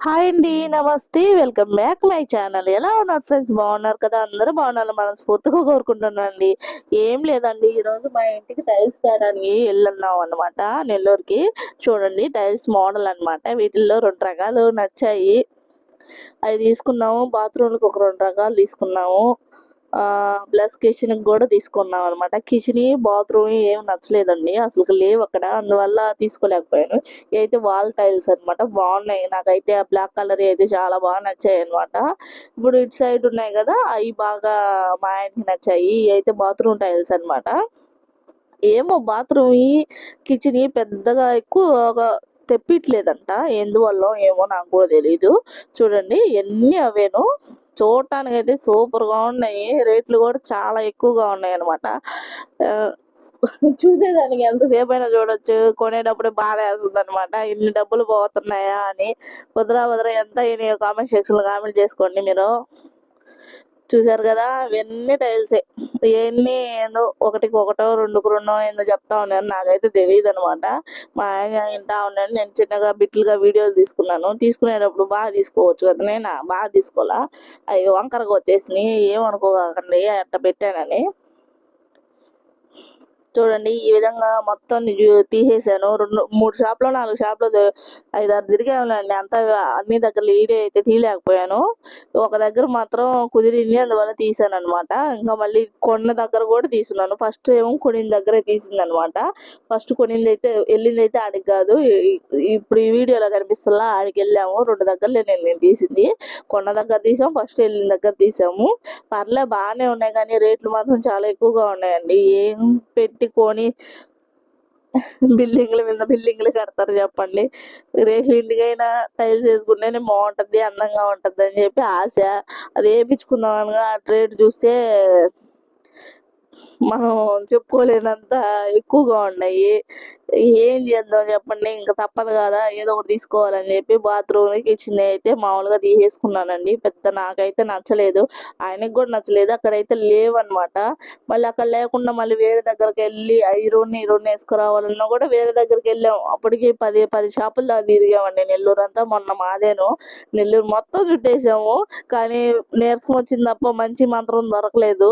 Hi అండి నమస్తే. Welcome back my channel ఎలా ఉన్నారు ఫ్రెండ్స్ బాగున్నారు కదా? అందరూ బాగున్నారు. మనం స్ఫూర్తిగా కోరుకుంటున్నానండి. ఏం లేదండి. ఈరోజు మా ఇంటికి టైల్స్ తేడానికి వెళ్ళున్నాం అనమాట నెల్లూరుకి. చూడండి టైల్స్ మోడల్ అన్నమాట. వీటిల్లో రెండు రకాలు నచ్చాయి. అవి తీసుకున్నాము. బాత్రూమ్లకు ఒక రెండు రకాలు తీసుకున్నాము. ప్లస్ కిచెన్ కూడా తీసుకున్నాం అనమాట కిచెన్ బాత్రూమ్ ఏం నచ్చలేదండి. అసలు లేవు అక్కడ. అందువల్ల తీసుకోలేకపోయాను. ఇవి అయితే వాల్ టైల్స్ అన్నమాట. బాగున్నాయి. నాకైతే ఆ బ్లాక్ కలర్ అయితే చాలా బాగా నచ్చాయి అనమాట ఇప్పుడు ఇటు సైడ్ ఉన్నాయి కదా అవి బాగా మా ఆయనకి నచ్చాయి. అయితే బాత్రూమ్ టైల్స్ అన్నమాట. ఏమో బాత్రూమ్ కిచెన్ పెద్దగా ఎక్కువ తెప్పిట్లేదంట. ఎందువల్ల ఏమో నాకు కూడా తెలియదు చూడండి ఎన్ని అవేను. చూడటానికి అయితే సూపర్గా ఉన్నాయి. రేట్లు కూడా చాలా ఎక్కువగా ఉన్నాయి అనమాట చూసేదానికి ఎంతసేపు అయినా చూడొచ్చు. కొనేటప్పుడు బాధ వేస్తుంది అనమాట ఇన్ని డబ్బులు పోతున్నాయా అని. వదరా వదరా ఎంత అయినాయో కామెంట్ సెక్షన్లో కామెంట్ చేసుకోండి మీరు. చూసారు కదా ఇవన్నీ టైల్సే ఇవన్నీ ఏందో ఒకటికి ఒకటో రెండుకు రెండో ఏందో చెప్తా ఉన్నారు. నాకైతే తెలియదు అనమాట మా ఆయన వింటా ఉన్నాను నేను చిన్నగా బిట్లుగా వీడియోలు తీసుకున్నాను. తీసుకునేటప్పుడు బాగా తీసుకోవచ్చు కదా నేను? బాగా తీసుకోవాలా? అవి వంకరగా వచ్చేసినాయి. ఏమనుకోకండి అట్ట పెట్టానని. చూడండి ఈ విధంగా మొత్తం తీసేసాను. రెండు మూడు షాప్లో నాలుగు షాప్లో ఐదారు తిరిగానులేండి. అంతా అన్ని దగ్గర వీడియో అయితే తీయలేకపోయాను. ఒక దగ్గర మాత్రం కుదిరింది అందువల్ల తీసాను అనమాట ఇంకా మళ్ళీ కొన్న దగ్గర కూడా తీసుకున్నాను ఫస్ట్ ఏమో కొనిన దగ్గరే తీసింది అనమాట ఫస్ట్ కొనింది అయితే వెళ్ళింది అయితే ఆడికి కాదు. ఇప్పుడు ఈ వీడియోలో కనిపిస్తున్నా ఆడికి వెళ్ళాము. రెండు దగ్గరలే నేను నేను తీసింది. కొన్న దగ్గర తీసాము ఫస్ట్ వెళ్ళిన దగ్గర తీసాము. పర్లే బాగానే ఉన్నాయి కానీ రేట్లు మాత్రం చాలా ఎక్కువగా ఉన్నాయండి. ఏం పెట్టి కొని బిల్డింగ్ల మీద బిల్డింగ్లు కడతారు చెప్పండి. రేపు ఇంటికైనా టైల్స్ వేసుకుంటేనే బాగుంటది అందంగా ఉంటది అని చెప్పి ఆశ. అది వేయించుకుందాం అనగా ఆ రేట్ చూస్తే మనం చెప్పుకోలేనంత ఎక్కువగా ఉన్నాయి. ఏం చేద్దాం చెప్పండి ఇంకా తప్పదు కదా ఏదో ఒకటి తీసుకోవాలని చెప్పి బాత్రూమ్ కిచెన్ అయితే మామూలుగా తీసేసుకున్నానండి. పెద్ద నాకైతే నచ్చలేదు. ఆయనకి కూడా నచ్చలేదు. అక్కడైతే లేవన్నమాట. మళ్ళీ అక్కడ లేకుండా మళ్ళీ వేరే దగ్గరికి వెళ్ళి ఈ రెండు వేసుకురావాలన్నా కూడా వేరే దగ్గరికి వెళ్ళాం. అప్పటికి పది పది షాపులు దాకా తిరిగామండి నెల్లూరు అంతా. మొన్న మాదేను. నెల్లూరు మొత్తం చుట్టేసాము. కానీ నీరసం వచ్చింది తప్ప మంచి మంత్రం దొరకలేదు.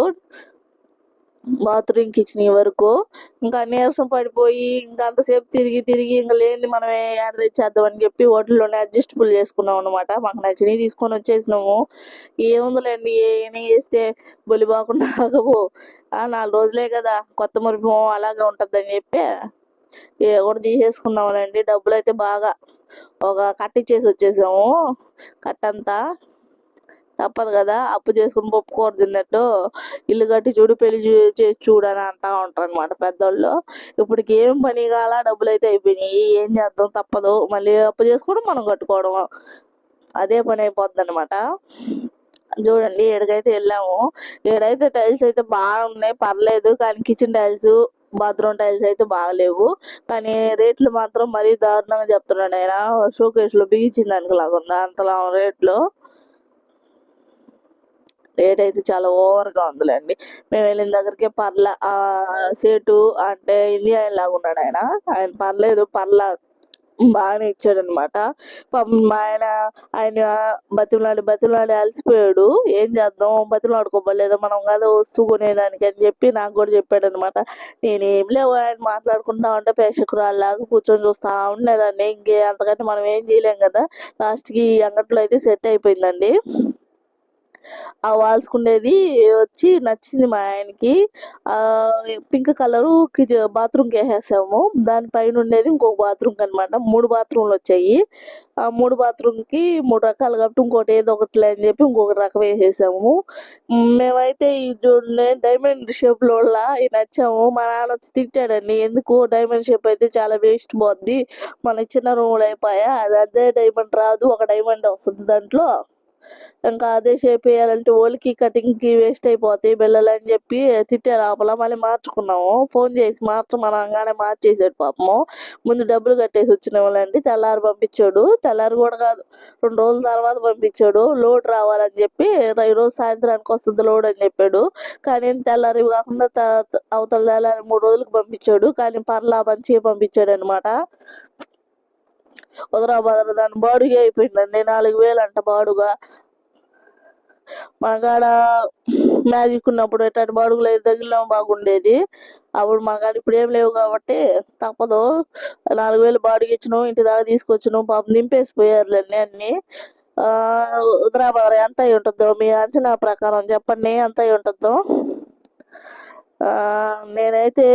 బాత్రూమ్ కిచెన్ వరకు. ఇంకా నీరసం పడిపోయి ఇంకా అంతసేపు తిరిగి తిరిగి ఇంకా లేని మనం ఏడ తెచ్చేద్దాం అని చెప్పి హోటల్లోనే అడ్జస్టబుల్ చేసుకున్నాం అనమాట మాకు నచ్చినవి తీసుకొని వచ్చేసినాము. ఏముందిలేండి ఏమి వేస్తే బొలి బాకుండా ఆగవు. ఆ నాలుగు రోజులే కదా కొత్త మురిపం అలాగే ఉంటుంది అని చెప్పి ఏ కూడా తీసేసుకున్నాములేండి డబ్బులు అయితే బాగా ఒక కట్టిచ్చేసి వచ్చేసాము. కట్టంతా తప్పదు కదా. అప్పు చేసుకుని పప్పుకూర తిన్నట్టు ఇల్లు కట్టి చూడు పెళ్ళి చేసి చూడు అని అంటా ఉంటారు అనమాట పెద్దోళ్ళు. ఇప్పటికి ఏం పని కాల డబ్బులు అయితే అయిపోయినాయి. ఏం చేద్దాం? తప్పదు. మళ్ళీ అప్పు చేసుకోవడం మనం కట్టుకోవడం. అదే పని అయిపోద్ది అనమాట చూడండి ఏడకైతే వెళ్ళాము. ఏడైతే టైల్స్ అయితే బాగున్నాయి పర్లేదు. కానీ కిచెన్ టైల్స్ బాత్రూమ్ టైల్స్ అయితే బాగలేవు. కానీ రేట్లు మాత్రం మరీ దారుణంగా చెప్తున్నాడు ఆయన. షోకేస్లో బిగించింది దానికి లాగా ఉందా అంతలా రేట్లు. రేట్ అయితే చాలా ఓవర్గా ఉందిలేండి. మేము వెళ్ళిన దగ్గరికి పర్ల సేటు అంటే ఇండియా లాగా ఉన్నాడు ఆయన. ఆయన పర్లేదు పర్ల బాగానే ఇచ్చాడు అనమాట పాపం ఆయన ఆయన బతిమలాడి బతిమలాడి అలసిపోయాడు. ఏం చేద్దాం? బతిమలాడుకోబోలేదు మనం కదా వస్తువు కొనేదానికి అని చెప్పి నాకు కూడా చెప్పాడు అనమాట నేనేం లేవు ఆయన మాట్లాడుకుంటా ఉంటే ప్రేక్షకురాల్లాగా కూర్చొని చూస్తా ఉండేదాన్ని. ఇంకే అంతకంటే మనం ఏం చేయలేం కదా. లాస్ట్కి ఈ అంగట్లో అయితే సెట్ అయిపోయిందండి. ఆ వాల్స్ ఉండేది వచ్చి నచ్చింది మా ఆయనకి. ఆ పింక్ కలర్ బాత్రూమ్కి వేసేసాము. దానిపైన ఉండేది ఇంకొక బాత్రూమ్ అనమాట మూడు బాత్రూమ్లు వచ్చాయి. ఆ మూడు బాత్రూమ్కి మూడు రకాలు కాబట్టి ఇంకోటి ఏదో ఒకటి అని చెప్పి ఇంకొక రకం వేసేసాము. మేమైతే ఈ చూడండి డైమండ్ షేప్లో నచ్చాము. మా నాన్న వచ్చి తిట్టాడండి ఎందుకు డైమండ్ షేప్ అయితే చాలా వేస్ట్ పోద్ది? మనకి చిన్న రూములు అయిపోయా? అది అదే డైమండ్ రాదు ఒక డైమండ్ వస్తుంది దాంట్లో. ఇంకా అదే షేప్ వేయాలంటే ఓలికి కటింగ్కి వేస్ట్ అయిపోతాయి బిల్లలు అని చెప్పి తిట్టే లోపల మళ్ళీ మార్చుకున్నాము. ఫోన్ చేసి మార్చమనగానే మార్చేసాడు పాపము. ముందు డబ్బులు కట్టేసి వచ్చిన వాళ్ళండి. తెల్లారి పంపించాడు. తెల్లారి కూడా కాదు రెండు రోజుల తర్వాత పంపించాడు. లోడ్ రావాలని చెప్పి ఈ రోజు సాయంత్రానికి వస్తుంది లోడ్ అని చెప్పాడు. కానీ తెల్లారి కాకుండా అవతల తెల్లారి మూడు రోజులకు పంపించాడు. కానీ పర్లా మంచిగా పంపించాడు అనమాట హుదరాబాద్ దాని బాడుగా అయిపోయిందండి. నాలుగు వేలు అంట బాడుగా. మనకాడ మ్యాజిక్ ఉన్నప్పుడు ఎట్లాంటి బాడుగులు అయితే తగిలినా బాగుండేది. అప్పుడు మనకాడ ఇప్పుడు ఏం లేవు కాబట్టి తప్పదు. నాలుగు వేలు బాడుగ ఇచ్చినాం ఇంటి దాకా తీసుకొచ్చినాం పాపం పోయారు అన్ని ఆ, హుదరాబాద్ ఎంత అయి ఉంటుందో? మీ అంచనా ప్రకారం చెప్పండి ఎంత అయి ఉంటుందో? ఆ, నేనైతే